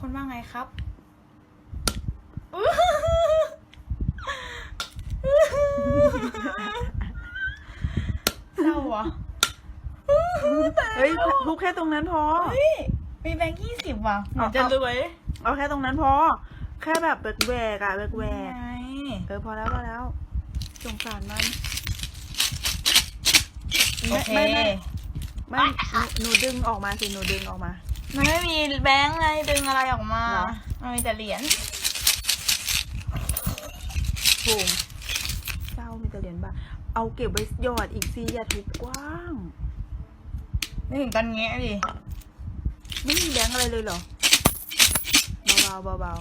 คนว่าไงครับเศร้าอะเฮ้ยทุบแค่ตรงนั้นพอ เฮ้ยมีแบงค์ยี่สิบว่ะเหมือนจะรวยเอาแค่ตรงนั้นพอ แค่แบบแหวกๆอะแหวกไงๆเออพอแล้วพอแล้วสงสารมันโอเคไม่ไม่ไม่หนูหนูดึงออกมาสิ หนูดึงออกมา มันไม่มีแบงค์ไงดึงอะไรออกมา เหรอ มันมีแต่เหรียญภูมิเศร้ามีแต่เหรียญบาทเอาเก็บไว้หยอดอีกสิอย่าทุบกว้าง ไม่ถึงกันแงะดิ ไม่มีแบงค์อะไรเลยเหรอ เบาๆเบา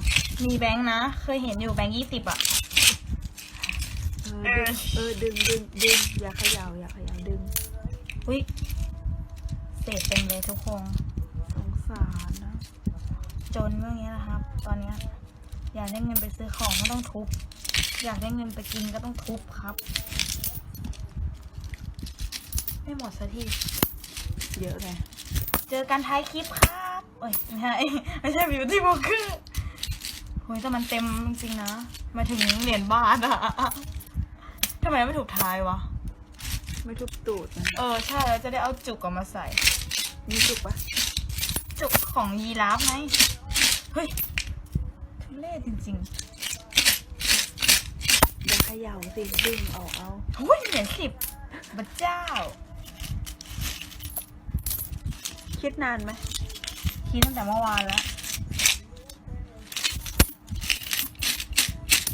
มีแบงค์นะ เคยเห็นอยู่แบงค์ยี่สิบอะ ๆเออดึงเออดึงดึงดึงอย่าเขย่าอย่าเขย่าดึง อุ้ยเศษเต็มเลยทุกคน สงสารนะ จนเมื่อนี้นะครับ ตอนเนี้ยอยากได้เงินไปซื้อของก็ต้องทุบ อยากได้เงินไปกินก็ต้องทุบครับ ไม่หมดสักทีเยอะไงเจอกันท้ายคลิปครับเอ้ยไม่ใช่ไม่ใช่บิวตี้บล็อกเกอร์โหยแต่มันเต็มจริงๆนะ มาถึงเหรียญบาทอะทำไมไม่ถูกท้ายวะ ไม่ทุบตูดนะ เออ ใช่แล้วจะได้เอาจุกออกมาใส่ มีจุกปะจุก ของยีราฟไงเฮ้ยทุเล่จริงอย่าเขย่าสิดึงออกเอาๆโอ้ยเหรียญสิบบัเจ้า คิดนานไหมคิดตั้งแต่เมื่อวานแล้ว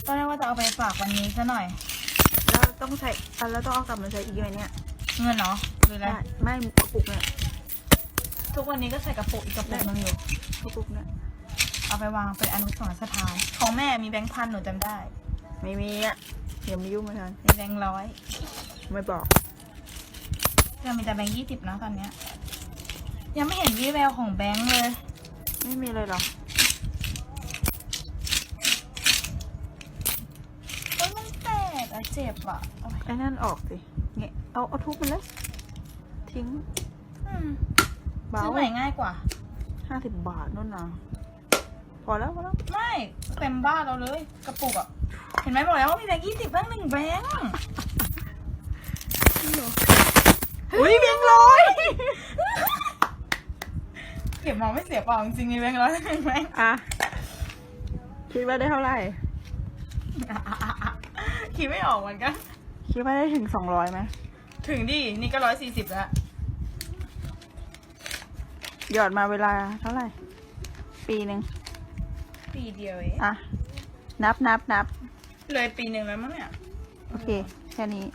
ตอนแรกว่าจะเอาไปฝากวันนี้ซะหน่อย แล้วต้องใช้อะแล้วต้องเอากลับมาใช้อีกไหมเนี่ยเงินเนาะหรืออะไรได้ไม่กระปุกเนี่ย ทุกวันนี้ก็ใส่กระปุกอีกกระปุกหนึงอยู่กระปุกเนี่ยเอาไปวางเป็นอนุสรณ์สถาน ของแม่มีแบงค์พันหนูจำได้ ไม่มีอะอย่ามายุ่งมาทันมีแบงค์ร้อยไม่บอกจะมีแต่แบงค์ยี่สิบนะตอนเนี้ย ยังไม่เห็นวี่แววของแบงค์เลย ไม่มีเลยเหรอเอ้ยมันแตกอะเจ็บอะโอ๊ยไอ้นั่นออกสิเงี้ยเอาเอาทุบมันเลย ทิ้ง อืม เบาซื้อใหม่ง่ายกว่า ห้าสิบบาทนู่นนะพอแล้วพอแล้ว ไม่เต็มบ้านเราเลย กระปุกอะเห็นไหมบอกแล้วว่ามีแบงค์ยี่สิบแบงค์หนึ่งแบงค์อุ้ยเบียงร้อยเก็บมาไม่เสียเปล่าจริงๆมีแบงค์ร้อยหนึ่งแบงค์อะ คิดว่าได้เท่าไหร่ คิดไม่ออกเหมือนกัน คิดว่าได้ถึงสองร้อยไหม ถึงดิ นี่ก็ร้อยสี่สิบแล้ว หยอดมาเวลาเท่าไหร่ ปีหนึ่ง ปีเดียวเองอะ นับนับนับเลยปีหนึ่งแล้วมั้งเนี่ย โอเค แค่นี้